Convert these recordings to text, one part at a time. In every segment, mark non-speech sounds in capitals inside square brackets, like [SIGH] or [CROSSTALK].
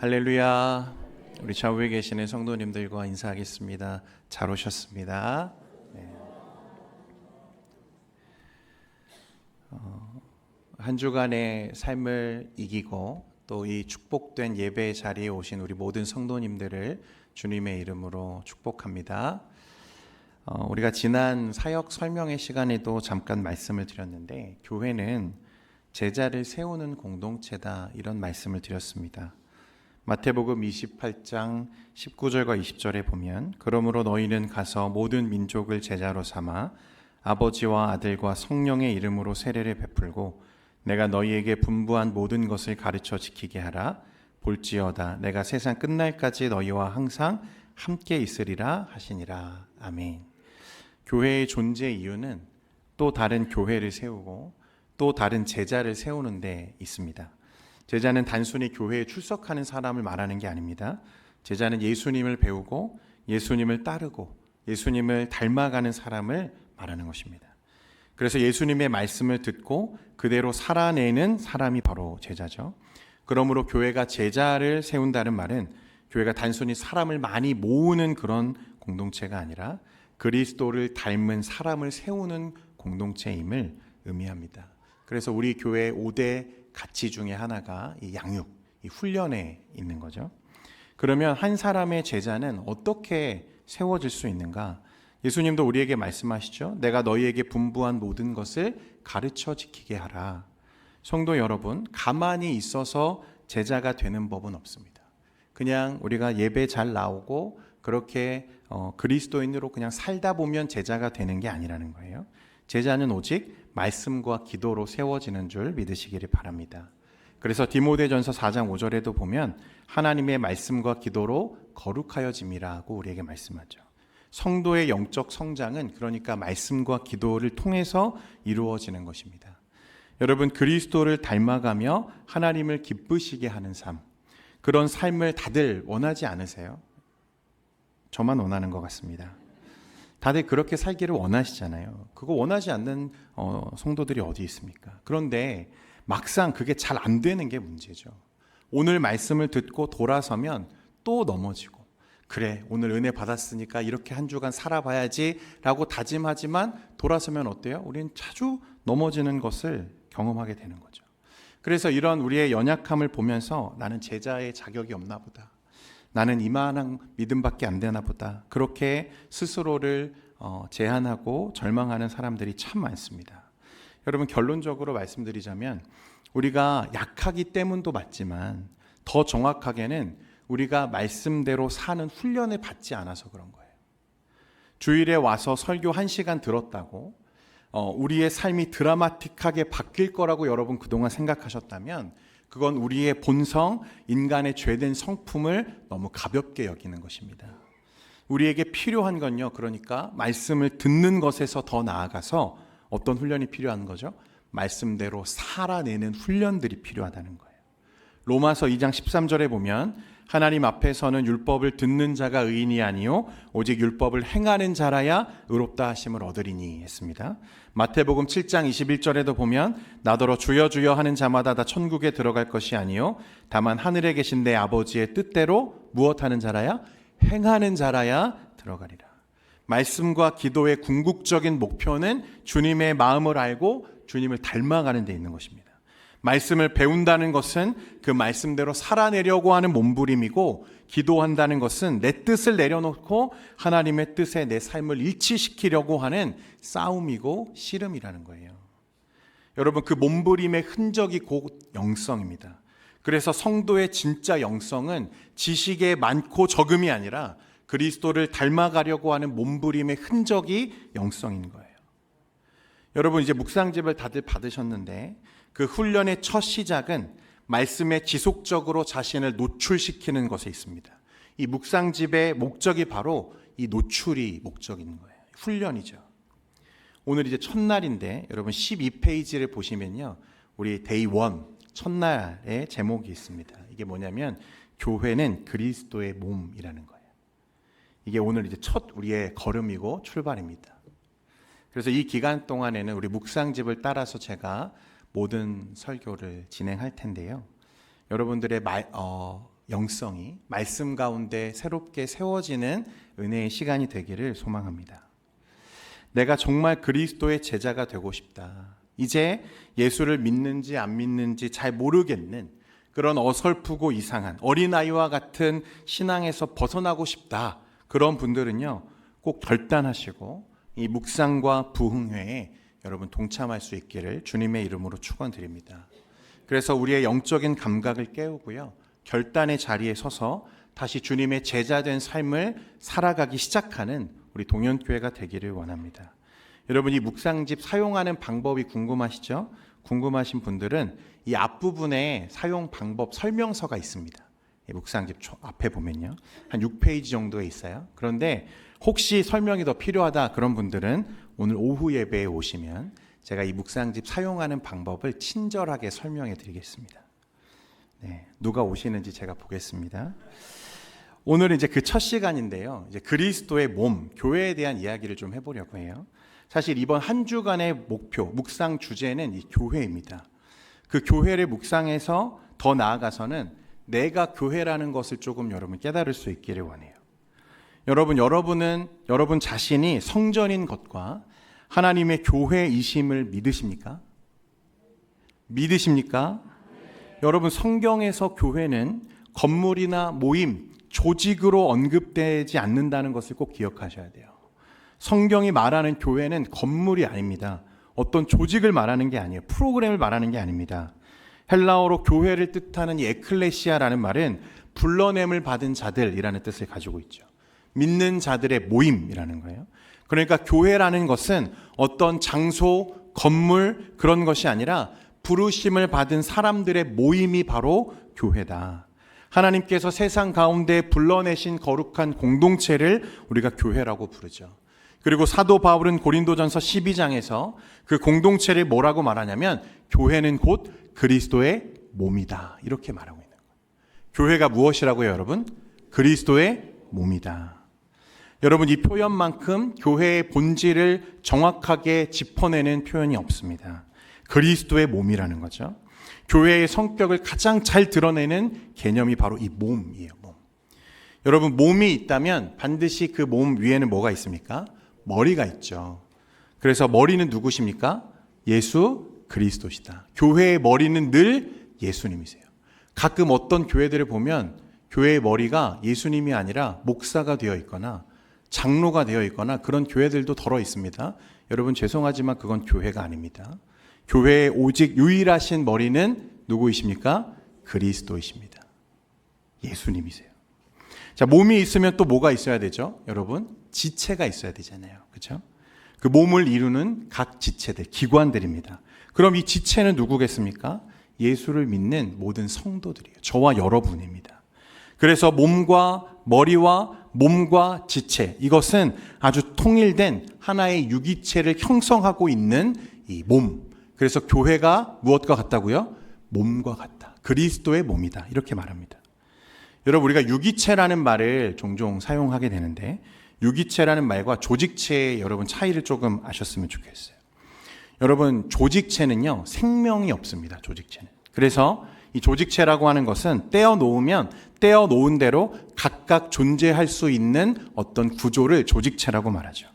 할렐루야. 우리 좌우에 계시는 성도님들과 인사하겠습니다. 잘 오셨습니다. 네. 어, 한 주간의 삶을 이기고 또 이 축복된 예배 자리에 오신 우리 모든 성도님들을 주님의 이름으로 축복합니다. 어, 우리가 지난 사역 설명의 시간에도 잠깐 말씀을 드렸는데 교회는 제자를 세우는 공동체다 이런 말씀을 드렸습니다. 마태복음 28장 19절과 20절에 보면 그러므로 너희는 가서 모든 민족을 제자로 삼아 아버지와 아들과 성령의 이름으로 세례를 베풀고 내가 너희에게 분부한 모든 것을 가르쳐 지키게 하라 볼지어다 내가 세상 끝날까지 너희와 항상 함께 있으리라 하시니라 아멘. 교회의 존재 이유는 또 다른 교회를 세우고 또 다른 제자를 세우는 데 있습니다. 제자는 단순히 교회에 출석하는 사람을 말하는 게 아닙니다. 제자는 예수님을 배우고 예수님을 따르고 예수님을 닮아가는 사람을 말하는 것입니다. 그래서 예수님의 말씀을 듣고 그대로 살아내는 사람이 바로 제자죠. 그러므로 교회가 제자를 세운다는 말은 교회가 단순히 사람을 많이 모으는 그런 공동체가 아니라 그리스도를 닮은 사람을 세우는 공동체임을 의미합니다. 그래서 우리 교회 5대 가치 중에 하나가 이 양육, 이 훈련에 있는 거죠. 그러면 한 사람의 제자는 어떻게 세워질 수 있는가? 예수님도 우리에게 말씀하시죠. 내가 너희에게 분부한 모든 것을 가르쳐 지키게 하라. 성도 여러분, 가만히 있어서 제자가 되는 법은 없습니다. 그냥 우리가 예배 잘 나오고 그렇게 어, 그리스도인으로 그냥 살다 보면 제자가 되는 게 아니라는 거예요. 제자는 오직 말씀과 기도로 세워지는 줄 믿으시기를 바랍니다. 그래서 디모데전서 4장 5절에도 보면 하나님의 말씀과 기도로 거룩하여짐이라고 우리에게 말씀하죠. 성도의 영적 성장은 그러니까 말씀과 기도를 통해서 이루어지는 것입니다. 여러분 그리스도를 닮아가며 하나님을 기쁘시게 하는 삶 그런 삶을 다들 원하지 않으세요? 저만 원하는 것 같습니다. 다들 그렇게 살기를 원하시잖아요. 그거 원하지 않는 어, 성도들이 어디 있습니까? 그런데 막상 그게 잘 안 되는 게 문제죠. 오늘 말씀을 듣고 돌아서면 또 넘어지고, 그래, 오늘 은혜 받았으니까 이렇게 한 주간 살아봐야지 라고 다짐하지만 돌아서면 어때요? 우리는 자주 넘어지는 것을 경험하게 되는 거죠. 그래서 이런 우리의 연약함을 보면서 나는 제자의 자격이 없나 보다. 나는 이만한 믿음밖에 안 되나 보다. 그렇게 스스로를 어, 제한하고 절망하는 사람들이 참 많습니다. 여러분 결론적으로 말씀드리자면 우리가 약하기 때문도 맞지만 더 정확하게는 우리가 말씀대로 사는 훈련을 받지 않아서 그런 거예요. 주일에 와서 설교 한 시간 들었다고 어, 우리의 삶이 드라마틱하게 바뀔 거라고 여러분 그동안 생각하셨다면 그건 우리의 본성, 인간의 죄된 성품을 너무 가볍게 여기는 것입니다. 우리에게 필요한 건요, 그러니까 말씀을 듣는 것에서 더 나아가서 어떤 훈련이 필요한 거죠? 말씀대로 살아내는 훈련들이 필요하다는 거예요. 로마서 2장 13절에 보면 하나님 앞에서는 율법을 듣는 자가 의인이 아니요 오직 율법을 행하는 자라야 의롭다 하심을 얻으리니 했습니다. 마태복음 7장 21절에도 보면 나더러 주여 주여 하는 자마다 다 천국에 들어갈 것이 아니요 다만 하늘에 계신 내 아버지의 뜻대로 무엇 하는 자라야 행하는 자라야 들어가리라. 말씀과 기도의 궁극적인 목표는 주님의 마음을 알고 주님을 닮아가는 데 있는 것입니다. 말씀을 배운다는 것은 그 말씀대로 살아내려고 하는 몸부림이고 기도한다는 것은 내 뜻을 내려놓고 하나님의 뜻에 내 삶을 일치시키려고 하는 싸움이고 씨름이라는 거예요. 여러분 그 몸부림의 흔적이 곧 영성입니다. 그래서 성도의 진짜 영성은 지식에 많고 적음이 아니라 그리스도를 닮아가려고 하는 몸부림의 흔적이 영성인 거예요. 여러분 이제 묵상집을 다들 받으셨는데 그 훈련의 첫 시작은 말씀에 지속적으로 자신을 노출시키는 것에 있습니다. 이 묵상집의 목적이 바로 이 노출이 목적인 거예요. 훈련이죠. 오늘 이제 첫날인데 여러분 12페이지를 보시면요. 우리 데이 원 첫날의 제목이 있습니다. 이게 뭐냐면 교회는 그리스도의 몸이라는 거예요. 이게 오늘 이제 첫 우리의 걸음이고 출발입니다. 그래서 이 기간 동안에는 우리 묵상집을 따라서 제가 모든 설교를 진행할 텐데요. 여러분들의 말, 어, 영성이 말씀 가운데 새롭게 세워지는 은혜의 시간이 되기를 소망합니다. 내가 정말 그리스도의 제자가 되고 싶다. 이제 예수를 믿는지 안 믿는지 잘 모르겠는 그런 어설프고 이상한 어린아이와 같은 신앙에서 벗어나고 싶다. 그런 분들은요, 꼭 결단하시고 이 묵상과 부흥회에 여러분 동참할 수 있기를 주님의 이름으로 축원드립니다. 그래서 우리의 영적인 감각을 깨우고요. 결단의 자리에 서서 다시 주님의 제자된 삶을 살아가기 시작하는 우리 동현교회가 되기를 원합니다. 여러분 이 묵상집 사용하는 방법이 궁금하시죠? 궁금하신 분들은 이 앞부분에 사용 방법 설명서가 있습니다. 이 묵상집 앞에 보면요. 한 6페이지 정도에 있어요. 그런데 혹시 설명이 더 필요하다 그런 분들은 오늘 오후 예배에 오시면 제가 이 묵상집 사용하는 방법을 친절하게 설명해 드리겠습니다. 네, 누가 오시는지 제가 보겠습니다. 오늘은 이제 그 첫 시간인데요. 이제 그리스도의 몸, 교회에 대한 이야기를 좀 해보려고 해요. 사실 이번 한 주간의 목표, 묵상 주제는 이 교회입니다. 그 교회를 묵상해서 더 나아가서는 내가 교회라는 것을 조금 여러분 깨달을 수 있기를 원해요. 여러분, 여러분은 여러분 자신이 성전인 것과 하나님의 교회이심을 믿으십니까? 믿으십니까? 여러분 성경에서 교회는 건물이나 모임, 조직으로 언급되지 않는다는 것을 꼭 기억하셔야 돼요. 성경이 말하는 교회는 건물이 아닙니다. 어떤 조직을 말하는 게 아니에요. 프로그램을 말하는 게 아닙니다. 헬라어로 교회를 뜻하는 이 에클레시아라는 말은 불러냄을 받은 자들이라는 뜻을 가지고 있죠. 믿는 자들의 모임이라는 거예요. 그러니까 교회라는 것은 어떤 장소, 건물 그런 것이 아니라 부르심을 받은 사람들의 모임이 바로 교회다. 하나님께서 세상 가운데 불러내신 거룩한 공동체를 우리가 교회라고 부르죠. 그리고 사도 바울은 고린도전서 12장에서 그 공동체를 뭐라고 말하냐면 교회는 곧 그리스도의 몸이다. 이렇게 말하고 있는 거예요. 교회가 무엇이라고요, 여러분? 그리스도의 몸이다. 여러분 이 표현만큼 교회의 본질을 정확하게 짚어내는 표현이 없습니다. 그리스도의 몸이라는 거죠. 교회의 성격을 가장 잘 드러내는 개념이 바로 이 몸이에요. 몸. 여러분 몸이 있다면 반드시 그 몸 위에는 뭐가 있습니까? 머리가 있죠. 그래서 머리는 누구십니까? 예수 그리스도시다. 교회의 머리는 늘 예수님이세요. 가끔 어떤 교회들을 보면 교회의 머리가 예수님이 아니라 목사가 되어 있거나 장로가 되어 있거나 그런 교회들도 덜어 있습니다. 여러분 죄송하지만 그건 교회가 아닙니다. 교회의 오직 유일하신 머리는 누구이십니까? 그리스도이십니다. 예수님이세요. 자, 몸이 있으면 또 뭐가 있어야 되죠? 여러분, 지체가 있어야 되잖아요. 그렇죠? 그 몸을 이루는 각 지체들, 기관들입니다. 그럼 이 지체는 누구겠습니까? 예수를 믿는 모든 성도들이에요. 저와 여러분입니다. 그래서 몸과 머리와 몸과 지체 이것은 아주 통일된 하나의 유기체를 형성하고 있는 이 몸. 그래서 교회가 무엇과 같다고요? 몸과 같다. 그리스도의 몸이다. 이렇게 말합니다. 여러분 우리가 유기체라는 말을 종종 사용하게 되는데 유기체라는 말과 조직체의 여러분 차이를 조금 아셨으면 좋겠어요. 여러분 조직체는요 생명이 없습니다. 조직체는. 그래서 이 조직체라고 하는 것은 떼어 놓으면 떼어 놓은 대로 각각 존재할 수 있는 어떤 구조를 조직체라고 말하죠.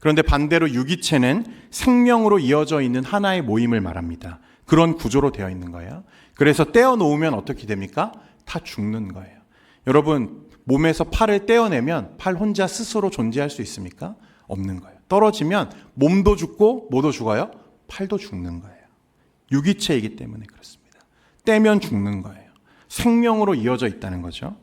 그런데 반대로 유기체는 생명으로 이어져 있는 하나의 모임을 말합니다. 그런 구조로 되어 있는 거예요. 그래서 떼어 놓으면 어떻게 됩니까? 다 죽는 거예요. 여러분, 몸에서 팔을 떼어내면 팔 혼자 스스로 존재할 수 있습니까? 없는 거예요. 떨어지면 몸도 죽고 뭐도 죽어요? 팔도 죽는 거예요. 유기체이기 때문에 그렇습니다. 떼면 죽는 거예요. 생명으로 이어져 있다는 거죠.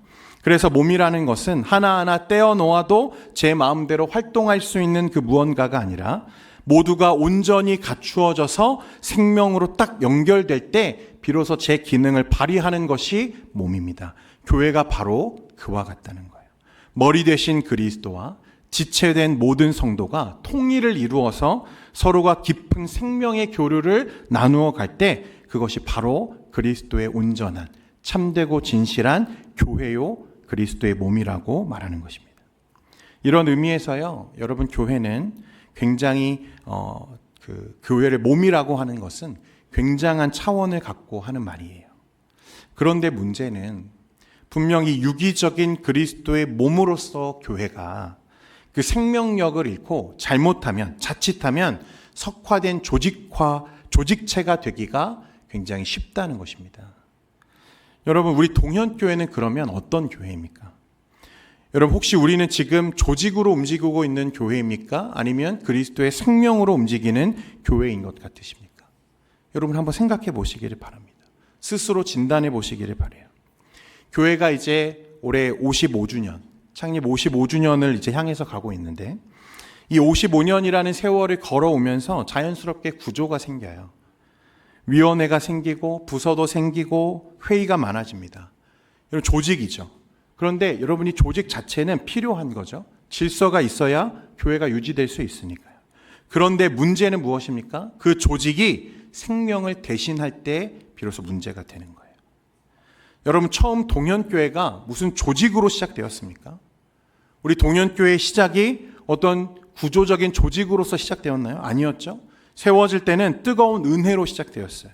그래서 몸이라는 것은 하나하나 떼어 놓아도 제 마음대로 활동할 수 있는 그 무언가가 아니라 모두가 온전히 갖추어져서 생명으로 딱 연결될 때 비로소 제 기능을 발휘하는 것이 몸입니다. 교회가 바로 그와 같다는 거예요. 머리 대신 그리스도와 지체된 모든 성도가 통일을 이루어서 서로가 깊은 생명의 교류를 나누어 갈 때 그것이 바로 그리스도의 온전한 참되고 진실한 교회요 그리스도의 몸이라고 말하는 것입니다. 이런 의미에서요, 여러분 교회는 굉장히 어, 그 교회를 몸이라고 하는 것은 굉장한 차원을 갖고 하는 말이에요. 그런데 문제는 분명히 유기적인 그리스도의 몸으로서 교회가 그 생명력을 잃고 잘못하면 자칫하면 석화된 조직화 조직체가 되기가 굉장히 쉽다는 것입니다. 여러분 우리 동현교회는 그러면 어떤 교회입니까? 여러분 혹시 우리는 지금 조직으로 움직이고 있는 교회입니까? 아니면 그리스도의 생명으로 움직이는 교회인 것 같으십니까? 여러분 한번 생각해 보시기를 바랍니다. 스스로 진단해 보시기를 바래요. 교회가 이제 올해 55주년, 창립 55주년을 이제 향해서 가고 있는데 이 55년이라는 세월을 걸어오면서 자연스럽게 구조가 생겨요. 위원회가 생기고 부서도 생기고 회의가 많아집니다. 이런 조직이죠. 그런데 여러분이 조직 자체는 필요한 거죠. 질서가 있어야 교회가 유지될 수 있으니까요. 그런데 문제는 무엇입니까? 그 조직이 생명을 대신할 때 비로소 문제가 되는 거예요. 여러분 처음 동현교회가 무슨 조직으로 시작되었습니까? 우리 동현교회 시작이 어떤 구조적인 조직으로서 시작되었나요? 아니었죠. 세워질 때는 뜨거운 은혜로 시작되었어요.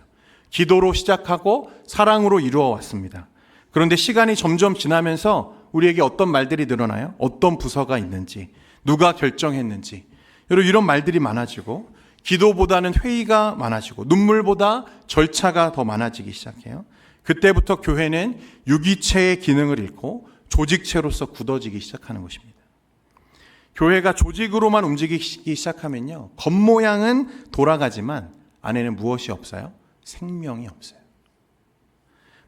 기도로 시작하고 사랑으로 이루어 왔습니다. 그런데 시간이 점점 지나면서 우리에게 어떤 말들이 늘어나요? 어떤 부서가 있는지, 누가 결정했는지, 여러분 이런 말들이 많아지고 기도보다는 회의가 많아지고 눈물보다 절차가 더 많아지기 시작해요. 그때부터 교회는 유기체의 기능을 잃고 조직체로서 굳어지기 시작하는 것입니다. 교회가 조직으로만 움직이기 시작하면요. 겉모양은 돌아가지만 안에는 무엇이 없어요? 생명이 없어요.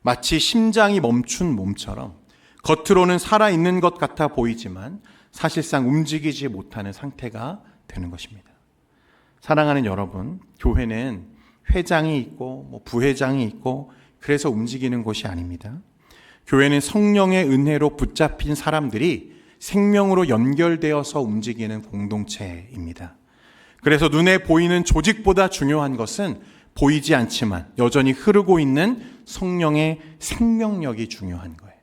마치 심장이 멈춘 몸처럼 겉으로는 살아있는 것 같아 보이지만 사실상 움직이지 못하는 상태가 되는 것입니다. 사랑하는 여러분, 교회는 회장이 있고 뭐 부회장이 있고 그래서 움직이는 곳이 아닙니다. 교회는 성령의 은혜로 붙잡힌 사람들이 생명으로 연결되어서 움직이는 공동체입니다. 그래서 눈에 보이는 조직보다 중요한 것은 보이지 않지만 여전히 흐르고 있는 성령의 생명력이 중요한 거예요.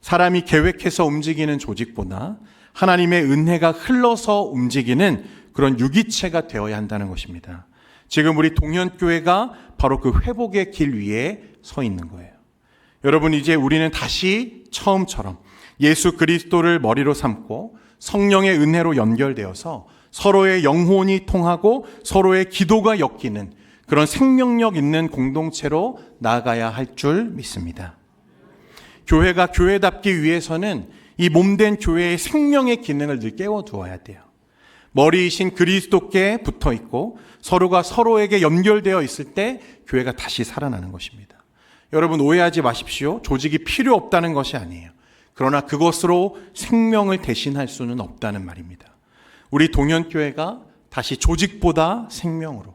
사람이 계획해서 움직이는 조직보다 하나님의 은혜가 흘러서 움직이는 그런 유기체가 되어야 한다는 것입니다. 지금 우리 동현교회가 바로 그 회복의 길 위에 서 있는 거예요. 여러분, 이제 우리는 다시 처음처럼 예수 그리스도를 머리로 삼고 성령의 은혜로 연결되어서 서로의 영혼이 통하고 서로의 기도가 엮이는 그런 생명력 있는 공동체로 나아가야 할 줄 믿습니다. 교회가 교회답기 위해서는 이 몸된 교회의 생명의 기능을 늘 깨워두어야 돼요. 머리이신 그리스도께 붙어 있고 서로가 서로에게 연결되어 있을 때 교회가 다시 살아나는 것입니다. 여러분 오해하지 마십시오. 조직이 필요 없다는 것이 아니에요. 그러나 그것으로 생명을 대신할 수는 없다는 말입니다. 우리 동현교회가 다시 조직보다 생명으로,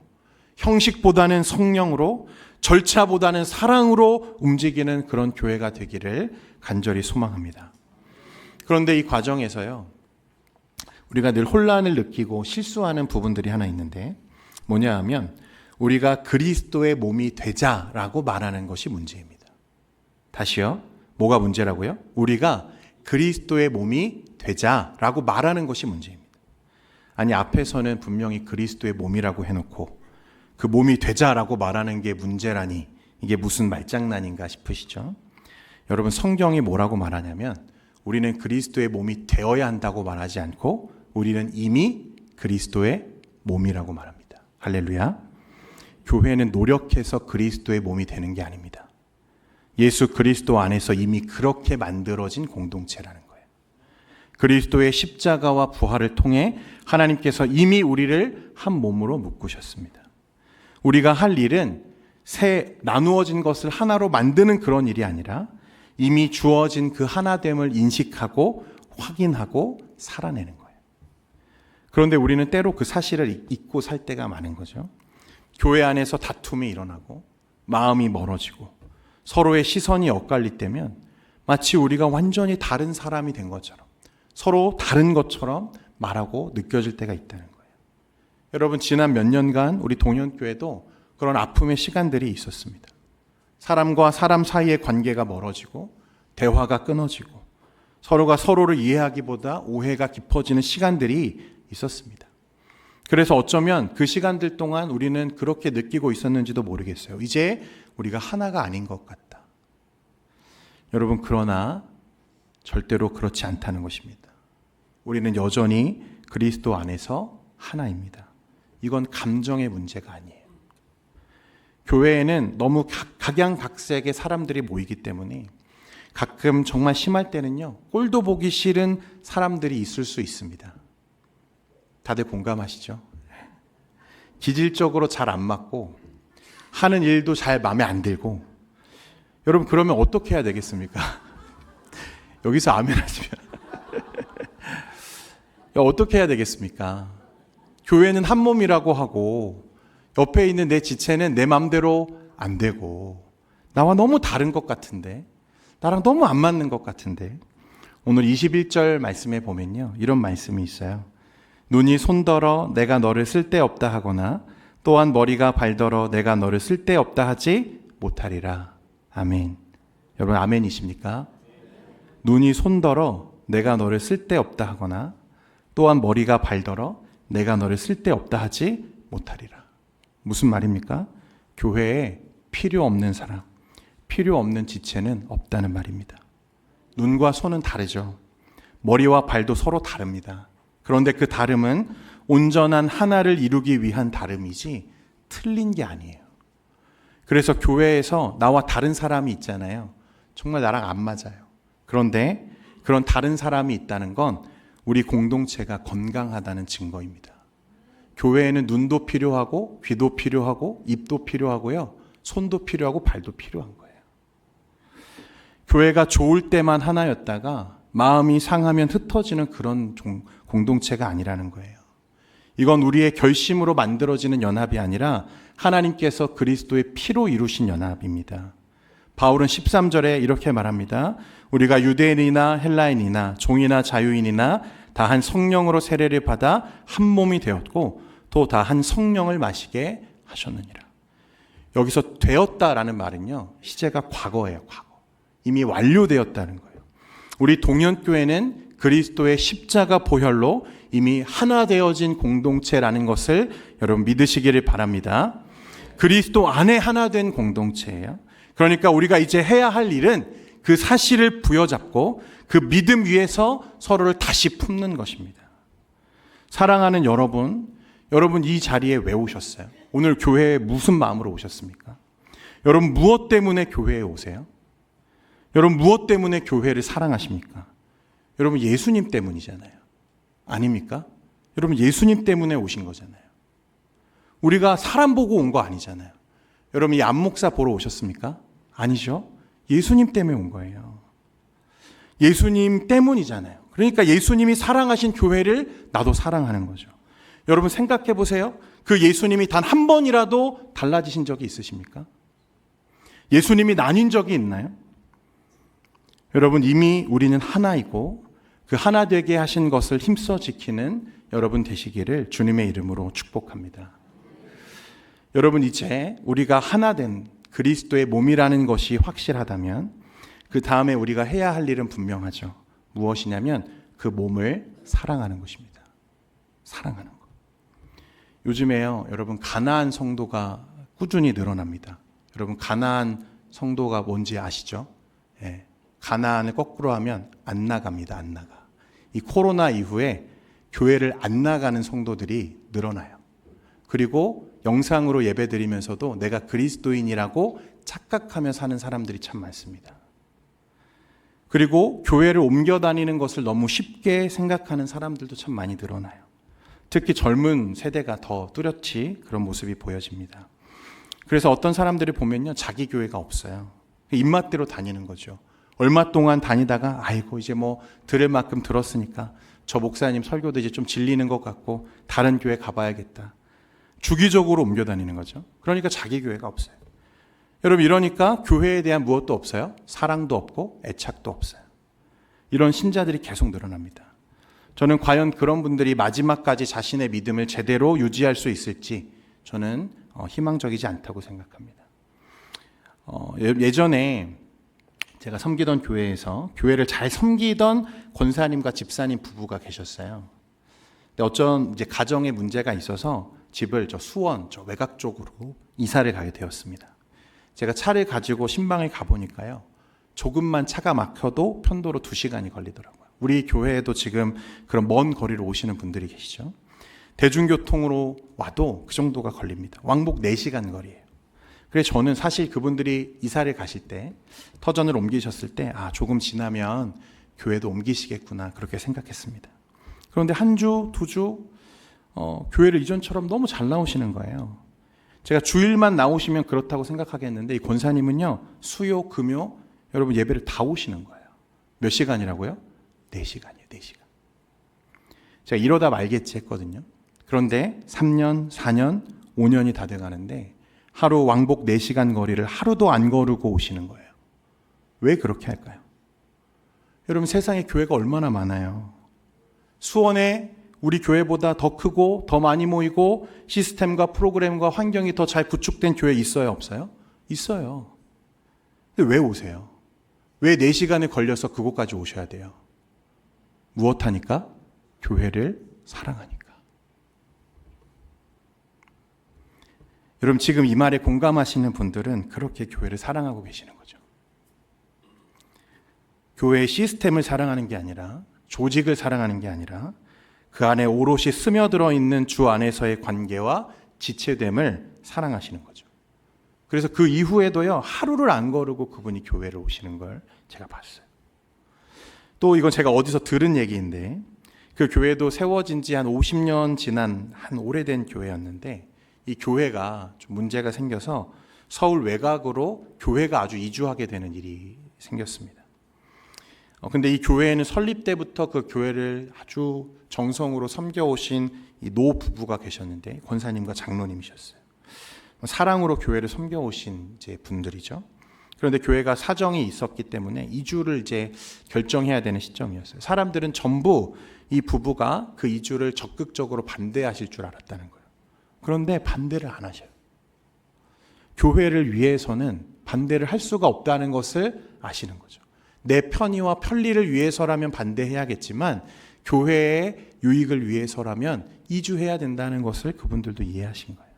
형식보다는 성령으로, 절차보다는 사랑으로 움직이는 그런 교회가 되기를 간절히 소망합니다. 그런데 이 과정에서요, 우리가 늘 혼란을 느끼고 실수하는 부분들이 하나 있는데 뭐냐 하면 우리가 그리스도의 몸이 되자라고 말하는 것이 문제입니다. 다시요. 뭐가 문제라고요? 우리가 그리스도의 몸이 되자라고 말하는 것이 문제입니다. 아니 앞에서는 분명히 그리스도의 몸이라고 해놓고 그 몸이 되자라고 말하는 게 문제라니 이게 무슨 말장난인가 싶으시죠? 여러분 성경이 뭐라고 말하냐면 우리는 그리스도의 몸이 되어야 한다고 말하지 않고 우리는 이미 그리스도의 몸이라고 말합니다. 할렐루야. 교회는 노력해서 그리스도의 몸이 되는 게 아닙니다. 예수 그리스도 안에서 이미 그렇게 만들어진 공동체라는 거예요. 그리스도의 십자가와 부활을 통해 하나님께서 이미 우리를 한 몸으로 묶으셨습니다. 우리가 할 일은 새 나누어진 것을 하나로 만드는 그런 일이 아니라 이미 주어진 그 하나됨을 인식하고 확인하고 살아내는 거예요. 그런데 우리는 때로 그 사실을 잊고 살 때가 많은 거죠. 교회 안에서 다툼이 일어나고 마음이 멀어지고 서로의 시선이 엇갈릴 때면 마치 우리가 완전히 다른 사람이 된 것처럼 서로 다른 것처럼 말하고 느껴질 때가 있다는 거예요. 여러분 지난 몇 년간 우리 동현교회도 그런 아픔의 시간들이 있었습니다. 사람과 사람 사이의 관계가 멀어지고 대화가 끊어지고 서로가 서로를 이해하기보다 오해가 깊어지는 시간들이 있었습니다. 그래서 어쩌면 그 시간들 동안 우리는 그렇게 느끼고 있었는지도 모르겠어요. 이제 우리가 하나가 아닌 것 같다. 여러분 그러나 절대로 그렇지 않다는 것입니다. 우리는 여전히 그리스도 안에서 하나입니다. 이건 감정의 문제가 아니에요. 교회에는 너무 각- 각양각색의 사람들이 모이기 때문에 가끔 정말 심할 때는요, 꼴도 보기 싫은 사람들이 있을 수 있습니다. 다들 공감하시죠? 기질적으로 잘 안 맞고, 하는 일도 잘 마음에 안 들고, 여러분, 그러면 어떻게 해야 되겠습니까? [LAUGHS] 여기서 아멘 하시면. [LAUGHS] 야, 어떻게 해야 되겠습니까? 교회는 한 몸이라고 하고, 옆에 있는 내 지체는 내 맘대로 안 되고, 나와 너무 다른 것 같은데, 나랑 너무 안 맞는 것 같은데, 오늘 21절 말씀에 보면요. 이런 말씀이 있어요. 눈이 손더러 내가 너를 쓸데없다 하거나 또한 머리가 발더러 내가 너를 쓸데없다 하지 못하리라. 아멘. 여러분 아멘이십니까? 눈이 손더러 내가 너를 쓸데없다 하거나 또한 머리가 발더러 내가 너를 쓸데없다 하지 못하리라. 무슨 말입니까? 교회에 필요 없는 사람, 필요 없는 지체는 없다는 말입니다. 눈과 손은 다르죠. 머리와 발도 서로 다릅니다. 그런데 그 다름은 온전한 하나를 이루기 위한 다름이지 틀린 게 아니에요. 그래서 교회에서 나와 다른 사람이 있잖아요. 정말 나랑 안 맞아요. 그런데 그런 다른 사람이 있다는 건 우리 공동체가 건강하다는 증거입니다. 교회에는 눈도 필요하고 귀도 필요하고 입도 필요하고요. 손도 필요하고 발도 필요한 거예요. 교회가 좋을 때만 하나였다가 마음이 상하면 흩어지는 그런 종- 공동체가 아니라는 거예요. 이건 우리의 결심으로 만들어지는 연합이 아니라 하나님께서 그리스도의 피로 이루신 연합입니다. 바울은 13절에 이렇게 말합니다. 우리가 유대인이나 헬라인이나 종이나 자유인이나 다 한 성령으로 세례를 받아 한 몸이 되었고 또 다 한 성령을 마시게 하셨느니라. 여기서 되었다라는 말은요. 시제가 과거예요, 과거. 이미 완료되었다는 거예요. 우리 동현교회는 그리스도의 십자가 보혈로 이미 하나 되어진 공동체라는 것을 여러분 믿으시기를 바랍니다. 그리스도 안에 하나 된 공동체예요. 그러니까 우리가 이제 해야 할 일은 그 사실을 부여잡고 그 믿음 위에서 서로를 다시 품는 것입니다. 사랑하는 여러분, 여러분 이 자리에 왜 오셨어요? 오늘 교회에 무슨 마음으로 오셨습니까? 여러분 무엇 때문에 교회에 오세요? 여러분 무엇 때문에 교회를 사랑하십니까? 여러분 예수님 때문이잖아요. 아닙니까? 여러분 예수님 때문에 오신 거잖아요. 우리가 사람 보고 온 거 아니잖아요. 여러분 이 안목사 보러 오셨습니까? 아니죠. 예수님 때문에 온 거예요. 예수님 때문이잖아요. 그러니까 예수님이 사랑하신 교회를 나도 사랑하는 거죠. 여러분 생각해 보세요. 그 예수님이 단 한 번이라도 달라지신 적이 있으십니까? 예수님이 나뉜 적이 있나요? 여러분 이미 우리는 하나이고 그 하나 되게 하신 것을 힘써 지키는 여러분 되시기를 주님의 이름으로 축복합니다. 여러분 이제 우리가 하나 된 그리스도의 몸이라는 것이 확실하다면 그 다음에 우리가 해야 할 일은 분명하죠. 무엇이냐면 그 몸을 사랑하는 것입니다. 사랑하는 것. 요즘에요, 여러분 가나안 성도가 꾸준히 늘어납니다. 여러분 가나안 성도가 뭔지 아시죠? 예. 가나안을 거꾸로 하면 안 나갑니다. 안 나가. 이 코로나 이후에 교회를 안 나가는 성도들이 늘어나요. 그리고 영상으로 예배드리면서도 내가 그리스도인이라고 착각하며 사는 사람들이 참 많습니다. 그리고 교회를 옮겨 다니는 것을 너무 쉽게 생각하는 사람들도 참 많이 늘어나요. 특히 젊은 세대가 더 뚜렷이 그런 모습이 보여집니다. 그래서 어떤 사람들이 보면요, 자기 교회가 없어요. 입맛대로 다니는 거죠. 얼마 동안 다니다가, 아이고, 이제 뭐 들을 만큼 들었으니까 저 목사님 설교도 이제 좀 질리는 것 같고 다른 교회 가봐야겠다. 주기적으로 옮겨 다니는 거죠. 그러니까 자기 교회가 없어요. 여러분, 이러니까 교회에 대한 무엇도 없어요. 사랑도 없고 애착도 없어요. 이런 신자들이 계속 늘어납니다. 저는 과연 그런 분들이 마지막까지 자신의 믿음을 제대로 유지할 수 있을지 저는 어, 희망적이지 않다고 생각합니다. 어, 예- 예전에 제가 섬기던 교회에서 교회를 잘 섬기던 권사님과 집사님 부부가 계셨어요. 근데 어쩐 이제 가정에 문제가 있어서 집을 저 수원 저 외곽 쪽으로 이사를 가게 되었습니다. 제가 차를 가지고 신방을 가 보니까요. 조금만 차가 막혀도 편도로 두 시간이 걸리더라고요. 우리 교회에도 지금 그런 먼 거리로 오시는 분들이 계시죠. 대중교통으로 와도 그 정도가 걸립니다. 왕복 4시간 거리예요. 그래서 저는 사실 그분들이 이사를 가실 때 터전을 옮기셨을 때 아, 조금 지나면 교회도 옮기시겠구나 그렇게 생각했습니다. 그런데 한 주, 두 주, 어, 교회를 이전처럼 너무 잘 나오시는 거예요. 제가 주일만 나오시면 그렇다고 생각하겠는데 이 권사님은요, 수요, 금요, 여러분 예배를 다 오시는 거예요. 몇 시간이라고요? 4시간이에요, 4시간. 제가 이러다 말겠지 했거든요. 그런데 3년, 4년, 5년이 다 돼 가는데 하루 왕복 4시간 거리를 하루도 안 거르고 오시는 거예요. 왜 그렇게 할까요? 여러분 세상에 교회가 얼마나 많아요. 수원에 우리 교회보다 더 크고 더 많이 모이고 시스템과 프로그램과 환경이 더 잘 구축된 교회 있어요, 없어요? 있어요. 근데 왜 오세요? 왜 4시간을 걸려서 그곳까지 오셔야 돼요? 무엇하니까? 교회를 사랑하니까. 여러분 지금 이 말에 공감하시는 분들은 그렇게 교회를 사랑하고 계시는 거죠. 교회의 시스템을 사랑하는 게 아니라 조직을 사랑하는 게 아니라 그 안에 오롯이 스며들어 있는 주 안에서의 관계와 지체됨을 사랑하시는 거죠. 그래서 그 이후에도요, 하루를 안 거르고 그분이 교회를 오시는 걸 제가 봤어요. 또 이건 제가 어디서 들은 얘기인데, 그 교회도 세워진 지 한 50년 지난 한 오래된 교회였는데, 이 교회가 좀 문제가 생겨서 서울 외곽으로 교회가 아주 이주하게 되는 일이 생겼습니다. 어, 근데 이 교회에는 설립 때부터 그 교회를 아주 정성으로 섬겨오신 이 노 부부가 계셨는데 권사님과 장로님이셨어요. 사랑으로 교회를 섬겨오신 이제 분들이죠. 그런데 교회가 사정이 있었기 때문에 이주를 이제 결정해야 되는 시점이었어요. 사람들은 전부 이 부부가 그 이주를 적극적으로 반대하실 줄 알았다는 거예요. 그런데 반대를 안 하셔요. 교회를 위해서는 반대를 할 수가 없다는 것을 아시는 거죠. 내 편의와 편리를 위해서라면 반대해야겠지만 교회의 유익을 위해서라면 이주해야 된다는 것을 그분들도 이해하신 거예요.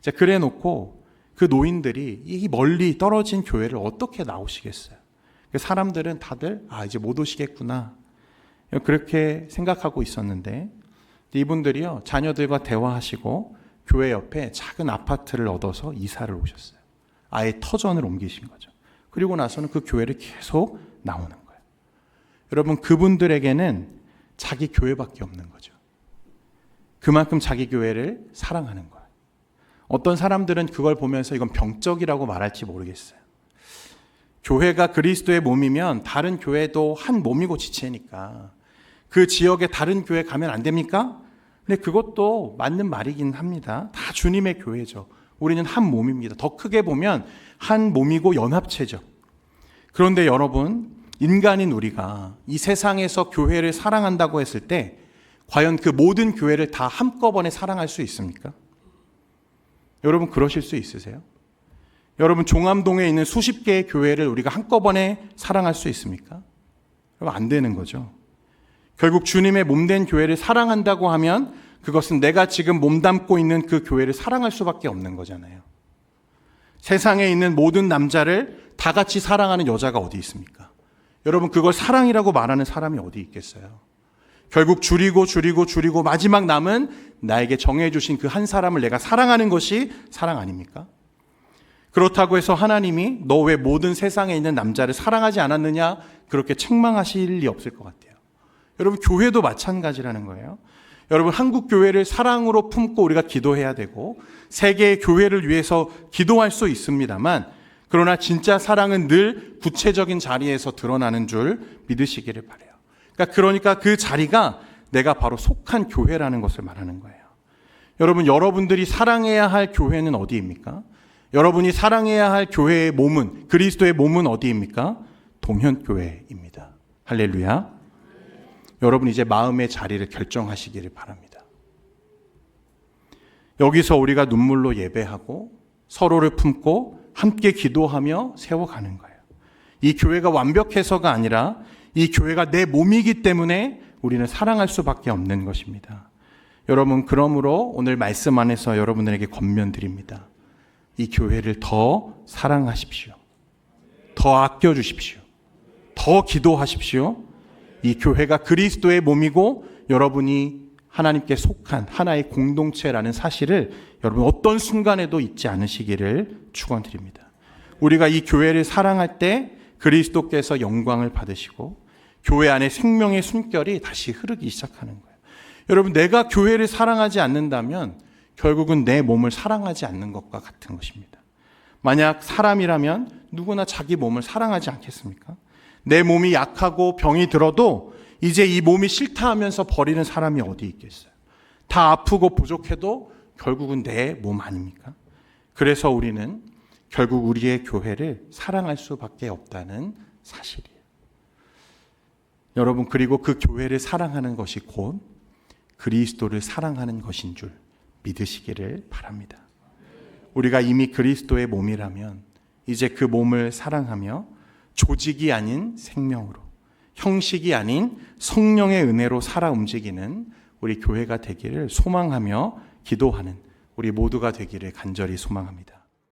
자, 그래 놓고 그 노인들이 이 멀리 떨어진 교회를 어떻게 나오시겠어요? 그 사람들은 다들 아, 이제 못 오시겠구나. 그렇게 생각하고 있었는데 이분들이요, 자녀들과 대화하시고 교회 옆에 작은 아파트를 얻어서 이사를 오셨어요. 아예 터전을 옮기신 거죠. 그리고 나서는 그 교회를 계속 나오는 거예요. 여러분, 그분들에게는 자기 교회밖에 없는 거죠. 그만큼 자기 교회를 사랑하는 거예요. 어떤 사람들은 그걸 보면서 이건 병적이라고 말할지 모르겠어요. 교회가 그리스도의 몸이면 다른 교회도 한 몸이고 지체니까 그 지역에 다른 교회 가면 안 됩니까? 근데 그것도 맞는 말이긴 합니다. 다 주님의 교회죠. 우리는 한 몸입니다. 더 크게 보면 한 몸이고 연합체죠. 그런데 여러분, 인간인 우리가 이 세상에서 교회를 사랑한다고 했을 때 과연 그 모든 교회를 다 한꺼번에 사랑할 수 있습니까? 여러분 그러실 수 있으세요? 여러분 종암동에 있는 수십 개의 교회를 우리가 한꺼번에 사랑할 수 있습니까? 여러분 안 되는 거죠. 결국 주님의 몸된 교회를 사랑한다고 하면 그것은 내가 지금 몸담고 있는 그 교회를 사랑할 수밖에 없는 거잖아요. 세상에 있는 모든 남자를 다 같이 사랑하는 여자가 어디 있습니까? 여러분 그걸 사랑이라고 말하는 사람이 어디 있겠어요? 결국 줄이고 줄이고 줄이고 마지막 남은 나에게 정해주신 그 한 사람을 내가 사랑하는 것이 사랑 아닙니까? 그렇다고 해서 하나님이 너 왜 모든 세상에 있는 남자를 사랑하지 않았느냐 그렇게 책망하실 리 없을 것 같아요. 여러분 교회도 마찬가지라는 거예요. 여러분 한국 교회를 사랑으로 품고 우리가 기도해야 되고 세계의 교회를 위해서 기도할 수 있습니다만 그러나 진짜 사랑은 늘 구체적인 자리에서 드러나는 줄 믿으시기를 바래요. 그러니까 그러니까 그 자리가 내가 바로 속한 교회라는 것을 말하는 거예요. 여러분 여러분들이 사랑해야 할 교회는 어디입니까? 여러분이 사랑해야 할 교회의 몸은 그리스도의 몸은 어디입니까? 동현 교회입니다. 할렐루야. 여러분 이제 마음의 자리를 결정하시기를 바랍니다. 여기서 우리가 눈물로 예배하고 서로를 품고 함께 기도하며 세워가는 거예요. 이 교회가 완벽해서가 아니라 이 교회가 내 몸이기 때문에 우리는 사랑할 수밖에 없는 것입니다. 여러분, 그러므로 오늘 말씀 안에서 여러분들에게 권면 드립니다. 이 교회를 더 사랑하십시오. 더 아껴 주십시오. 더 기도하십시오. 이 교회가 그리스도의 몸이고 여러분이 하나님께 속한 하나의 공동체라는 사실을 여러분 어떤 순간에도 잊지 않으시기를 축원드립니다. 우리가 이 교회를 사랑할 때 그리스도께서 영광을 받으시고 교회 안에 생명의 숨결이 다시 흐르기 시작하는 거예요. 여러분 내가 교회를 사랑하지 않는다면 결국은 내 몸을 사랑하지 않는 것과 같은 것입니다. 만약 사람이라면 누구나 자기 몸을 사랑하지 않겠습니까? 내 몸이 약하고 병이 들어도 이제 이 몸이 싫다 하면서 버리는 사람이 어디 있겠어요? 다 아프고 부족해도 결국은 내 몸 아닙니까? 그래서 우리는 결국 우리의 교회를 사랑할 수밖에 없다는 사실이에요. 여러분, 그리고 그 교회를 사랑하는 것이 곧 그리스도를 사랑하는 것인 줄 믿으시기를 바랍니다. 우리가 이미 그리스도의 몸이라면 이제 그 몸을 사랑하며 조직이 아닌 생명으로 형식이 아닌 성령의 은혜로 살아 움직이는 우리 교회가 되기를 소망하며 기도하는 우리 모두가 되기를 간절히 소망합니다.